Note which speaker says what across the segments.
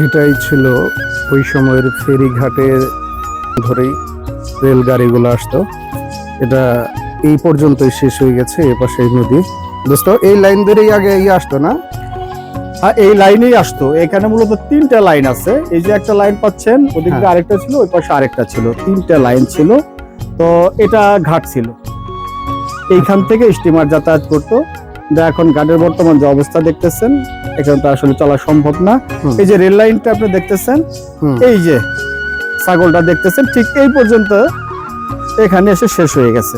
Speaker 1: এটাই ছিল ওই সময়ের ফেরিঘাটের ধরেই রেলগাড়িগুলো আসতো। এটা এই পর্যন্তই শেষ হয়ে গেছে এ পাশে এই নদী। দোস্ত এই লাইন ধরেই আগে ইয়ে আসতো না?
Speaker 2: হ্যাঁ এই লাইনেই আসতো। এখানে মূলত তিনটা লাইন আছে। এই যে একটা লাইন পাচ্ছেন ওদিকে
Speaker 1: হ্যাঁ।
Speaker 2: আরেকটা ছিল ওই পাশে আরেকটা ছিল। তিনটা লাইন ছিল। তো এটা ঘাট ছিল। এইখান থেকে স্টিমার যাতায়াত করতো। যা এখন ঘাটের বর্তমান যে অবস্থা দেখতেছেন এখানে তো আসলে চলা সম্ভব না। এই যে রেল লাইনটা আপনি দেখতেছেন এই যে ছাগলটা দেখতেছেন ঠিক এই পর্যন্ত এখানে এসে শেষ হয়ে গেছে।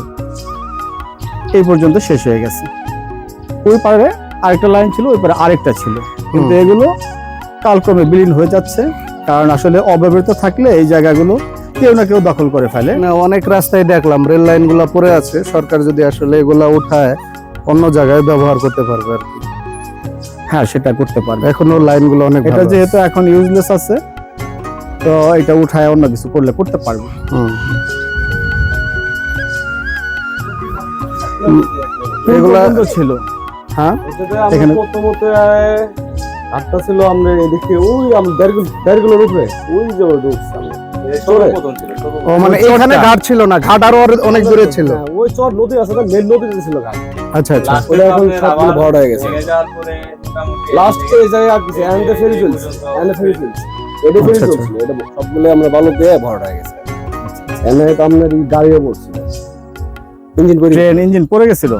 Speaker 2: এই পর্যন্ত শেষ হয়ে গেছে। ওই পারে আরেকটা লাইন ছিল ওই পারে আরেকটা ছিল। কিন্তু এগুলো কালক্রমে বিলীন হয়ে যাচ্ছে কারণ আসলে অব্যবহৃত থাকলে এই জায়গাগুলো কেউ না কেউ দখল করে ফেলে।
Speaker 1: না অনেক রাস্তায় দেখলাম রেল লাইনগুলো পড়ে আছে। সরকার যদি আসলে এগুলা উঠায় অন্য জায়গায় ব্যবহার করতে পারবে আর কি।
Speaker 2: হ্যাঁ সেটা করতে পারবে।
Speaker 1: এখনও লাইনগুলো অনেক
Speaker 2: এটা যেহেতু এখন ইউজলেস আছে তো এটা উঠায় অন্য কিছু করলে করতে পারবে।
Speaker 1: হুম।
Speaker 2: এগুলা ছিল।
Speaker 1: হ্যাঁ?
Speaker 3: আমরা
Speaker 2: এখানে-
Speaker 3: প্রথমত আটটা ছিল আমরা এদিকে ওই আমরা দেড় দেড় কিলোর উপরে ওই যে আমরা। চরে।
Speaker 1: ও মানে এখানে ঘাট ছিল না ঘাট আরও অনেক দূরে ছিল।
Speaker 3: হ্যাঁ, ওই চর নদী আছে না মেন নদীতে ছিল ঘাট।
Speaker 1: আচ্ছা আচ্ছা।
Speaker 3: ওটা এখন সবগুলো ভরাট হয়ে গেছে। লাস্ট এই জায়গায় আর কিছু এন্ড ফেরি চলছে। এন্ড ফেরি চলছে। এটা ফেরি
Speaker 1: আচ্ছা, আচ্ছা।
Speaker 3: এটা সবগুলো আমরা বালু দিয়ে ভরাট হয়ে গেছে। এনে তো আপনার এই গাড়িও পড়ছিল ইঞ্জিন করে
Speaker 2: ট্রেন ইঞ্জিন পড়ে গেছিল?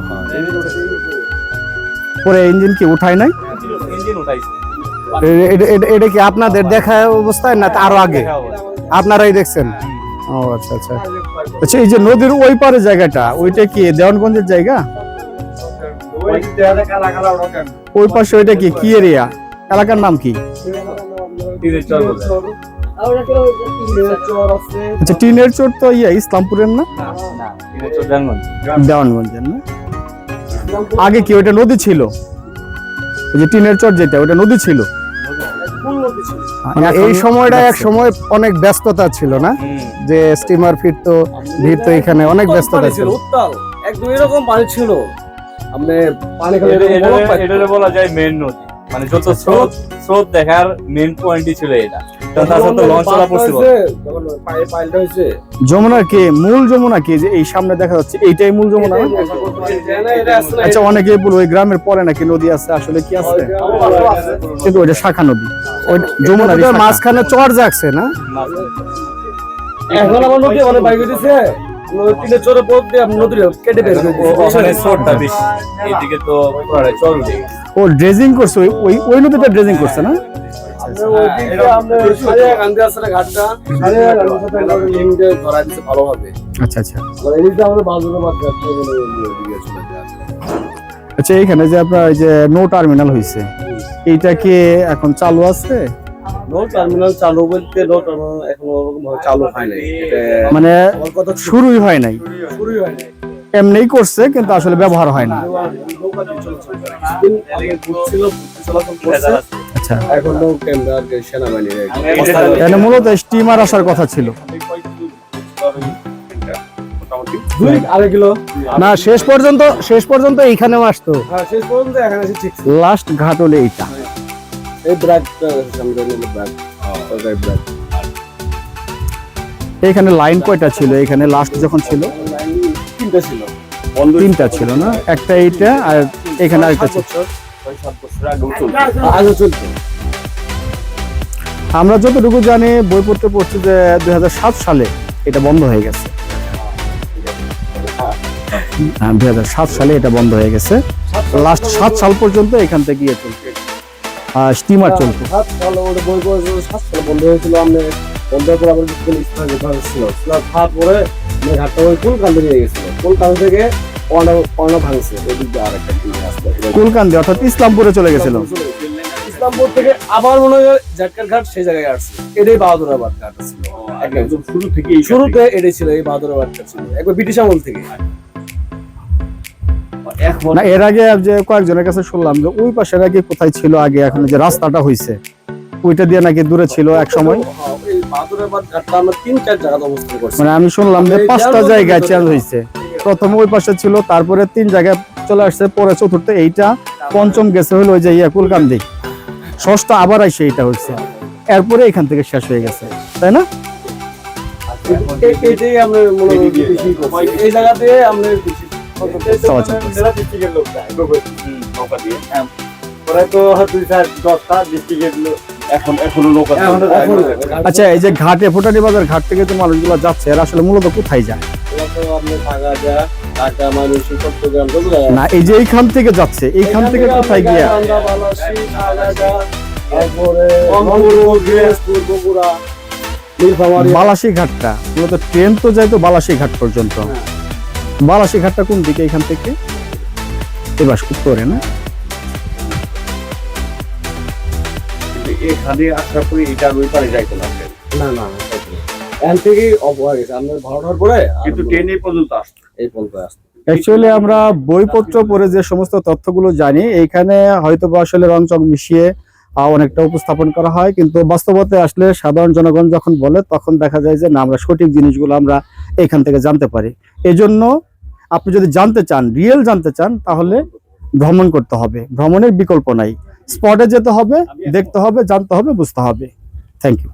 Speaker 2: পরে ইঞ্জিন কি উঠায় নাই?
Speaker 1: এ- এটা- এটা- কি আপনাদের দেখা অবস্থায় না আরও আগে? আপনারাই দেখছেন? ও আচ্ছা আচ্ছা।
Speaker 2: আচ্ছা এই যে নদীর ওই পারে জায়গাটা, ওইটা কি দেওয়ানগঞ্জের জায়গা? ওই পাশে ওইটা কি কি এরিয়া এলাকার নাম কি? আচ্ছা টিনের চোর তো ইয়া, ইসলামপুরের না? দেওয়ানগঞ্জের না? আগে কি ওইটা নদী ছিল? ওই যে টিনের চর যেটা ওটা নদী ছিল?
Speaker 1: মানে এই সময়টা এক সময় অনেক ব্যস্ততা ছিল না? যে স্টিমার ফিরতো ভিড়তো এখানে অনেক ব্যস্ততা ছিল।
Speaker 3: উত্তাল। একদম এরকম পানি ছিল। আপনি পানি খেলে এরকম
Speaker 4: বলা যায় মেন নদী। মানে যত স্রোত স্রোত। দেখার মেন পয়েন্টই ছিল এটা।
Speaker 2: যমুনার কি? মূল যমুনা কি? যে এই সামনে দেখা যাচ্ছে এইটাই মূল যমুনা আচ্ছা অনেকে বলে ওই গ্রামের পরে নাকি নদী আছে? আসলে কি আছে? কিন্তু ওইটা শাখা নদী। ওই যমুনার
Speaker 1: মাঝখানে চর জাগছে না?
Speaker 3: এখন আমার নদী বাইক দিছে নদীতে চরে পথ দিয়ে নদীর কেটে বের
Speaker 4: ওখানে স্রোতটা বেশি। এইদিকে তো চর
Speaker 2: ও ড্রেজিং করছে? ওই- ওই ওই নদীটা ড্রেজিং করছে না?
Speaker 3: দিছে ভালোভাবে।
Speaker 2: আচ্ছা আচ্ছা। আচ্ছা এইখানে যে আপনার এই যে নো টার্মিনাল হয়েছে এইটা কি এখন চালু আছে?
Speaker 3: চালু বলতে এখনও চালু হয় নাই।
Speaker 2: মানে শুরুই হয় নাই।
Speaker 3: শুরুই হয় নাই।
Speaker 2: এমনিই করছে কিন্তু আসলে ব্যবহার হয় না।
Speaker 3: চলাচল করছে।
Speaker 2: আচ্ছা।
Speaker 3: এখন সেনাবাহিনীর
Speaker 2: এখানে মূলত স্টিমার আসার কথা ছিল।
Speaker 3: কিলো?
Speaker 1: না শেষ পর্যন্ত শেষ পর্যন্ত এইখানেও আসতো।
Speaker 3: হ্যাঁ শেষ পর্যন্ত এখানে ঠিক।
Speaker 2: লাস্ট ঘাট হলে এইটা।
Speaker 3: এই ব্র্যাক
Speaker 2: এইখানে লাইন কয়টা ছিল? এখানে লাস্ট যখন ছিল?
Speaker 3: তিনটা ছিল।
Speaker 2: তিনটা ছিল না? একটা এইটা আর এখানে আরেকটা ছিল।
Speaker 4: ছয় সাত বছর আগেও চলতো।
Speaker 3: আগে চলতো
Speaker 2: আমরা যতটুকু জানি বইপত্রে পড়ছি যে দুই সালে এটা বন্ধ হয়ে গেছে। হ্যাঁ দুই সালে এটা বন্ধ হয়ে গেছে। লাস্ট সাত সাল পর্যন্ত এখান থেকে ইয়ে চলতো স্টিমার চলতো
Speaker 3: সাত সাল ওটা বই বই সাত সাল বন্ধ হয়েছিল আমি বন্ধ করে আবার স্কুল স্থান যেখানে ছিল খাওয়ার ঘাটটা ওই কুলকান্দি নিয়ে গেছিল। কুলকান্দি থেকে ভাঙছে দিয়ে আরেকটা
Speaker 2: কুলকান্দি অর্থাৎ ইসলামপুরে চলে গেছিল।
Speaker 3: ইসলামপুর থেকে আবার মনে হয় জাটকার ঘাট সেই জায়গায় আসছে। এটাই বাহাদুরাবাদ ঘাট ছিল। একদম
Speaker 4: শুরু থেকে
Speaker 3: শুরুতে এটাই ছিল এই বাহাদুরাবাদটা ছিল। একবার ব্রিটিশ আমল থেকে।
Speaker 2: না এর আগে যে কয়েকজনের কাছে শুনলাম যে ওই পাশে নাকি কোথায় ছিল আগে এখন যে রাস্তাটা হয়েছে ওইটা দিয়ে নাকি দূরে ছিল এক সময়।
Speaker 3: হ্যাঁ, বাহাদুরাবাদ
Speaker 2: মানে আমি শুনলাম যে পাঁচটা জায়গায় চেঞ্জ হয়েছে প্রথমে ওই পাশে ছিল তারপরে তিন জায়গায় চলে আসছে পরে চতুর্থ এইটা পঞ্চম গেছে হলো ওই যে ইয়া কুলকান্দি। ষষ্ঠ আবার আইসে এইটা হচ্ছে এরপরে এখান থেকে শেষ হয়ে গেছে তাই না?
Speaker 3: এই- জায়গাতে আমরা
Speaker 2: আচ্ছা এই যে ঘাটে ফুটানি বাজার ঘাট থেকে যে মানুষগুলো যাচ্ছে এরা আসলে মূলত কোথায় যায়? না এই যে এইখান থেকে যাচ্ছে এইখান থেকে কোথায় গিয়া। বালাসী ঘাটটা মূলত ট্রেন তো যায় তো বালাসী ঘাট পর্যন্ত। বালাসী ঘাটটা কোন দিকে এখান থেকে? এবার উত্তরে না?
Speaker 3: এখানে আসার পরে এটা ওই পারে যাইতে না না না। এখান থেকেই অফ হয়ে গেছে আপনার ভাড়াটার পরে কিন্তু ট্রেন এই পর্যন্ত আসতো এই পর্যন্ত আসতো
Speaker 2: অ্যাকচুয়ালি আমরা বইপত্র পড়ে যে সমস্ত তথ্যগুলো জানি এইখানে হয়তো বা আসলে রং চং মিশিয়ে অনেকটা উপস্থাপন করা হয়। কিন্তু বাস্তবতে আসলে সাধারণ জনগণ যখন বলে তখন দেখা যায় যে না আমরা সঠিক জিনিসগুলো আমরা এখান থেকে জানতে পারি। এজন্য আপনি যদি জানতে চান রিয়েল জানতে চান তাহলে ভ্রমণ করতে হবে। ভ্রমণের বিকল্প নাই। স্পটে যেতে হবে দেখতে হবে জানতে হবে বুঝতে হবে। Thank you